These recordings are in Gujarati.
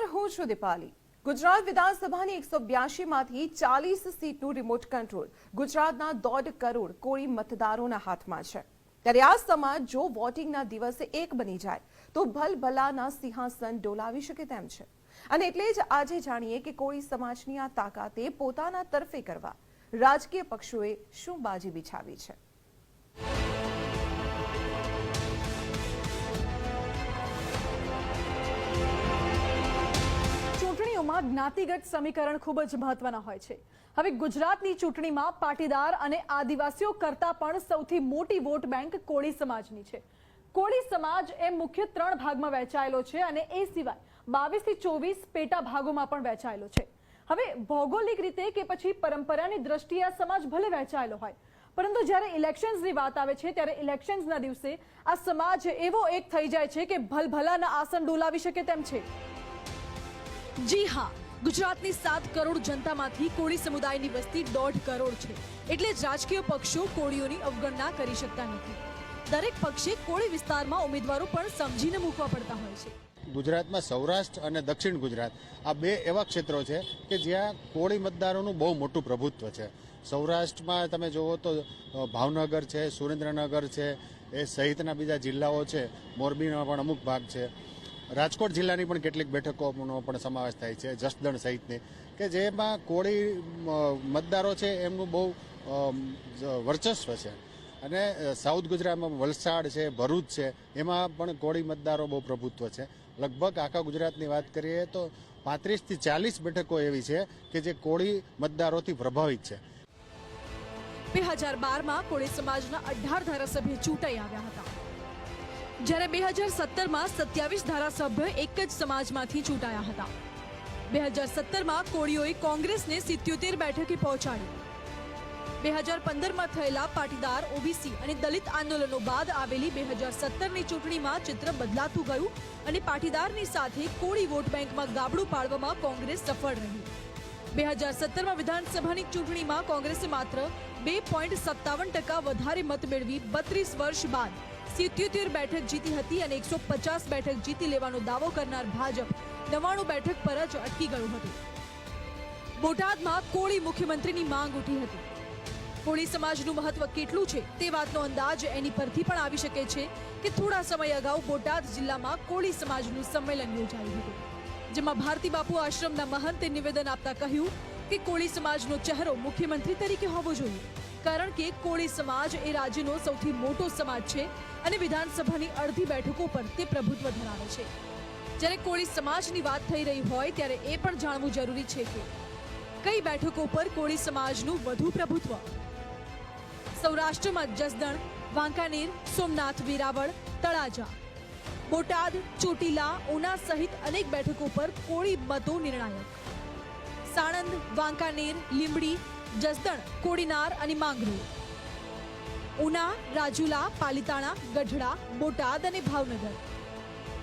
નમસ્કાર, હું છું દીપાલી. ગુજરાત વિધાનસભાની એકસો બ્યાસીમાંથી ચાલીસ સીટનું રિમોટ કંટ્રોલ ગુજરાતના દોઢ કરોડ કોળી મતદારોના હાથમાં છે. ત્યારે આ સમાજ જો વોટિંગના દિવસે એક બની જાય, તો ભલભલાના સિંહાસન ડોલાવી શકે તેમ છે. અને એટલે જ આજે જાણીએ કે કોળી સમાજની આ તાકાતે પોતાના તરફે કરવા રાજકીય પક્ષોએ શું બાજી બિછાવી છે. ચૂંટણીઓમાં જ્ઞાતિગત સમીકરણ ખૂબ જ મહત્વના હોય છે. હવે ગુજરાતની ચૂંટણીમાં પાટીદાર અને આદિવાસીઓ કરતા પણ સૌથી મોટી વોટ બેંક કોળી સમાજની છે. કોળી સમાજ એ મુખ્ય ત્રણ ભાગમાં વહેંચાયેલો છે અને એ સિવાય બાવીસથી ચોવીસ પેટા ભાગોમાં પણ વહેંચાયેલો છે. હવે ભૌગોલિક રીતે કે પછી પરંપરાની દ્રષ્ટિએ આ સમાજ ભલે વહેંચાયેલો હોય, પરંતુ જ્યારે ઇલેક્શન્સની વાત આવે છે ત્યારે ઇલેક્શન્સના દિવસે આ સમાજ એવો એક થઈ જાય છે કે ભલભલાના આસન ડોલાવી શકે તેમ છે. જી હા, ગુજરાતની સાત કરોડ જનતામાંથી કોળી સમુદાયની વસ્તી દોઢ કરોડ છે. એટલે રાજકીય પક્ષો કોળીઓની અવગણના કરી શકતા નથી. દરેક પક્ષે કોળી વિસ્તારમાં ઉમેદવારો પણ સમજીને મૂકવા પડતા હોય છે. ગુજરાતમાં સૌરાષ્ટ્ર અને દક્ષિણ ગુજરાત, આ બે એવા ક્ષેત્રો છે કે જ્યાં કોળી મતદારોનું બહુ મોટું પ્રભુત્વ છે. સૌરાષ્ટ્રમાં તમે જુઓ તો ભાવનગર છે, સુરેન્દ્રનગર છે, એ સહિતના બીજા જિલ્લાઓ છે. મોરબીનો પણ અમુક ભાગ છે. રાજકોટ જિલ્લાની પણ કેટલીક બેઠકોનો પણ સમાવેશ થાય છે, જસદણ સહિતની, કે જેમાં કોળી મતદારો છે એમનું બહુ વર્ચસ્વ છે. અને સાઉથ ગુજરાતમાં વલસાડ છે, ભરૂચ છે, એમાં પણ કોળી મતદારો બહુ પ્રભુત્વ છે. લગભગ આખા ગુજરાતની વાત કરીએ તો પાંત્રીસથી ચાલીસ બેઠકો એવી છે કે જે કોળી મતદારોથી પ્રભાવિત છે. બે હજાર બારમાં કોળી સમાજના અઢાર ધારાસભ્ય ચૂંટાઈ આવ્યા હતા. જ્યારે બે હજાર સત્તરમાં સત્યાવીસ ધારાસભ્ય એક જ સમાજમાંથી ચૂંટાયા હતા. બે હજાર સત્તરમાં કોળીઓએ કોંગ્રેસને સિત્યોતેર બેઠકે પહોંચાડી. બે હજાર પંદરમાં થયેલા પાટીદાર, ઓબીસી અને દલિત આંદોલનો બાદ આવેલી બે હજાર સત્તરની ચૂંટણીમાં ચિત્ર બદલાતું ગયું અને પાટીદારની સાથે કોળી વોટ બેંકમાં ગાબડું પાડવામાં કોંગ્રેસ સફળ રહી. બે હજાર સત્તરમાં વિધાનસભાની ચૂંટણીમાં કોંગ્રેસે માત્ર બે પોઈન્ટ સત્તાવન ટકા વધારે મત મેળવી બત્રીસ વર્ષ બાદ સિત્યોતેર બેઠક જીતી હતી અને એકસો પચાસ બેઠક જીતી લેવાનો દાવો કરનાર ભાજપ નવાણું બેઠક પર જ અટકી ગયું હતું. બોટાદમાં કોળી મુખ્યમંત્રીની માંગ ઉઠી હતી. કોળી સમાજનું મહત્વ કેટલું છે તે વાતનો અંદાજ એની પરથી પણ આવી શકે છે કે થોડા સમય અગાઉ બોટાદ જિલ્લામાં કોળી સમાજનું સંમેલન યોજાયું હતું. જેમાં ભારતી બાપુ આશ્રમના મહંતે નિવેદન આપતા કહ્યું કે કોળી સમાજનો ચહેરો મુખ્યમંત્રી તરીકે હોવો જોઈએ. કારણ કે કોળી સમાજ એ રાજ્યનો સૌથી મોટો સમાજ છે અને વિધાનસભાની અડધી બેઠકો પર તે પ્રભુત્વ ધરાવે છે. જ્યારે કોળી સમાજની વાત થઈ રહી હોય ત્યારે એ પણ જાણવું જરૂરી છે કે કઈ બેઠકો પર કોળી સમાજનું વધુ પ્રભુત્વ? સૌરાષ્ટ્રમાં જસદણ, વાંકાનેર, સોમનાથ, વેરાવળ, તળાજા, બોટાદ, ચોટીલા, ઉના સહિત અનેક બેઠકો પર કોળી મતો નિર્ણાયક. સાણંદ, વાંકાનેર, લીંબડી જસદણ, કોડીનાર અને માંગરોળ ઉના, રાજુલા, પાલિતાણા, ગઢડા, બોટાદ અને ભાવનગર.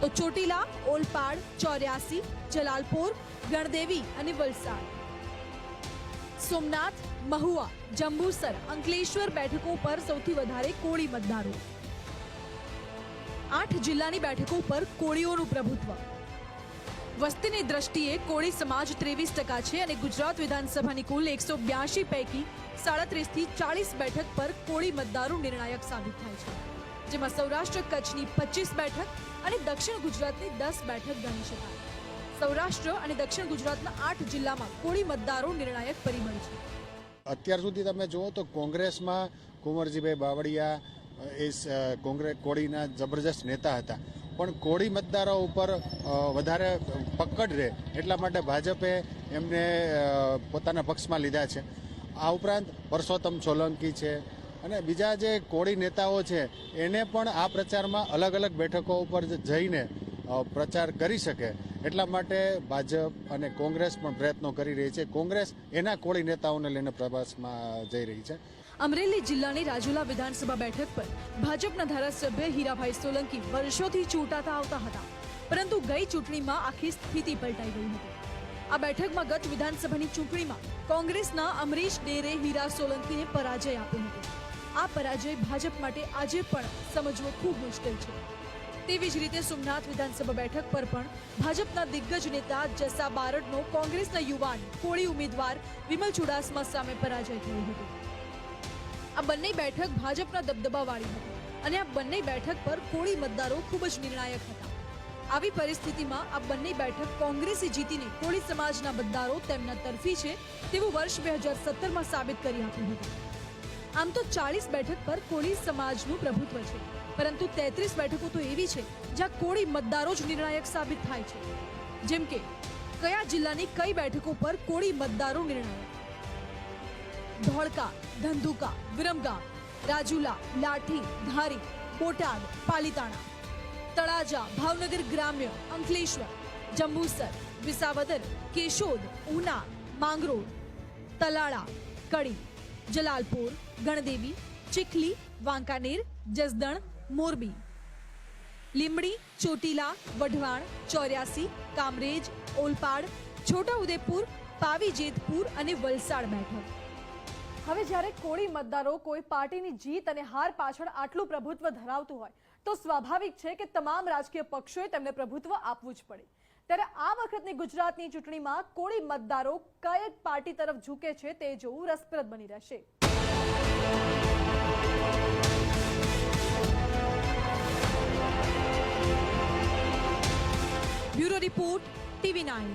તો ચોટીલા, ઓલપાડ, ચોર્યાસી, જલાલપોર, ગણદેવી અને વલસાડ. સોમનાથ, મહુવા, જંબુસર, અંકલેશ્વર બેઠકો પર સૌથી વધારે કોળી મતદારો. આઠ જિલ્લાની બેઠકો પર કોળીઓનું પ્રભુત્વ. વસ્તીની દ્રષ્ટિએ કોળી સમાજ ત્રેવીસ ટકા છે અને ગુજરાત વિધાનસભાની કુલ એકસો બ્યાસી પૈકી સાડત્રીસથી ચાલીસ બેઠક પર કોળી મતદારો નિર્ણાયક સાબિત થાય છે. જેમાં સૌરાષ્ટ્ર કચ્છની પચીસ બેઠક અને દક્ષિણ ગુજરાતની દસ બેઠક ગણી શકાય. સૌરાષ્ટ્ર અને દક્ષિણ ગુજરાતના આઠ જિલ્લામાં કોળી મતદારો નિર્ણાયક પરિબળ છે. અત્યાર સુધી તમે જુઓ તો કોંગ્રેસમાં કુંવરજીભાઈ બાવળિયા એ કોંગ્રેસ કોળીના જબરજસ્ત નેતા હતા. પણ કોળી મતદારો ઉપર વધારે પકડ રહે એટલા માટે ભાજપે એમને પોતાના પક્ષમાં લીધા છે. આ ઉપરાંત પરસોત્તમ સોલંકી છે અને બીજા જે કોળી નેતાઓ છે, એને પણ આ પ્રચારમાં અલગ અલગ બેઠકો ઉપર જઈને પ્રચાર કરી શકે એટલા માટે ભાજપ અને કોંગ્રેસ પણ પ્રયત્નો કરી રહી છે. કોંગ્રેસ એના કોળી નેતાઓને લઈને પ્રવાસમાં જઈ રહી છે. અમરેલી જિલ્લાની રાજુલા વિધાનસભા બેઠક પર ભાજપના ધારાસભ્ય હીરાભાઈ સોલંકી વર્ષોથી ચૂંટાતા આવતા હતા. પરંતુ ગઈ ચૂંટણીમાં આખી સ્થિતિ પલટાઈ ગઈ હતી. આ બેઠકમાં ગત વિધાનસભાની ચૂંટણીમાં કોંગ્રેસના અમરીશ ડેરે હીરા સોલંકીને પરાજય આપ્યો હતો. આ પરાજય ભાજપ માટે આજે પણ સમજવો ખૂબ મુશ્કેલ છે. તેવી જ રીતે સોમનાથ વિધાનસભા બેઠક પર પણ ભાજપના દિગ્ગજ નેતા જસા બારડનો કોંગ્રેસના યુવાન કોળી ઉમેદવાર વિમલ ચુડાસમા સામે પરાજય થયો હતો. આ બંને બેઠક ભાજપના દબદબાવાળી હતી અને આ બંને બેઠક પર કોળી મતદારો ખૂબ જ નિર્ણાયક હતા. આવી પરિસ્થિતિમાં આ બંને બેઠક કોંગ્રેસે જીતીને કોળી સમાજના મતદારો તેમના તરફી છે તેવું વર્ષ બે હજાર સત્તરમાં સાબિત કરી આપ્યું હતું. આમ તો ચાલીસ બેઠક પર કોળી સમાજનું પ્રભુત્વ છે, પરંતુ તેત્રીસ બેઠકો તો એવી છે જ્યાં કોળી મતદારો જ નિર્ણાયક સાબિત થાય છે. જેમ કે, કયા જિલ્લાની કઈ બેઠકો પર કોળી મતદારો નિર્ણાયક? ધોળકા, ધંધુકા વિરમગામ રાજુલા, લાઠી, ધારી, બોટાદ, પાલીતાણા, તળાજા, ભાવનગર ગ્રામ્ય, અંકલેશ્વર, જંબુસર, વિસાવદર, કેશોદ, ઉના, માંગરોળ, તલાળા, કડી, જલાલપુર, ગણદેવી, ચીખલી, વાંકાનેર, જસદણ, મોરબી, લીંબડી, ચોટીલા, વઢવાણ, ચોર્યાસી, કામરેજ, ઓલપાડ, છોટાઉદેપુર પાવી જેતપુર અને વલસાડ બેઠક. હવે જ્યારે કોળી મતદારો કોઈ પાર્ટીની જીત અને હાર પાછળ આટલું પ્રભુત્વ ધરાવતું હોય, તો સ્વાભાવિક છે કે તમામ રાજકીય પક્ષોએ તેમને પ્રભુત્વ આપવું જ પડે. ત્યારે આ વખતની ગુજરાતની ચૂંટણીમાં કોળી મતદારો કઈ પાર્ટી તરફ ઝૂકે છે તે જોવું રસપ્રદ બની રહેશે. Bureau report, TV nine.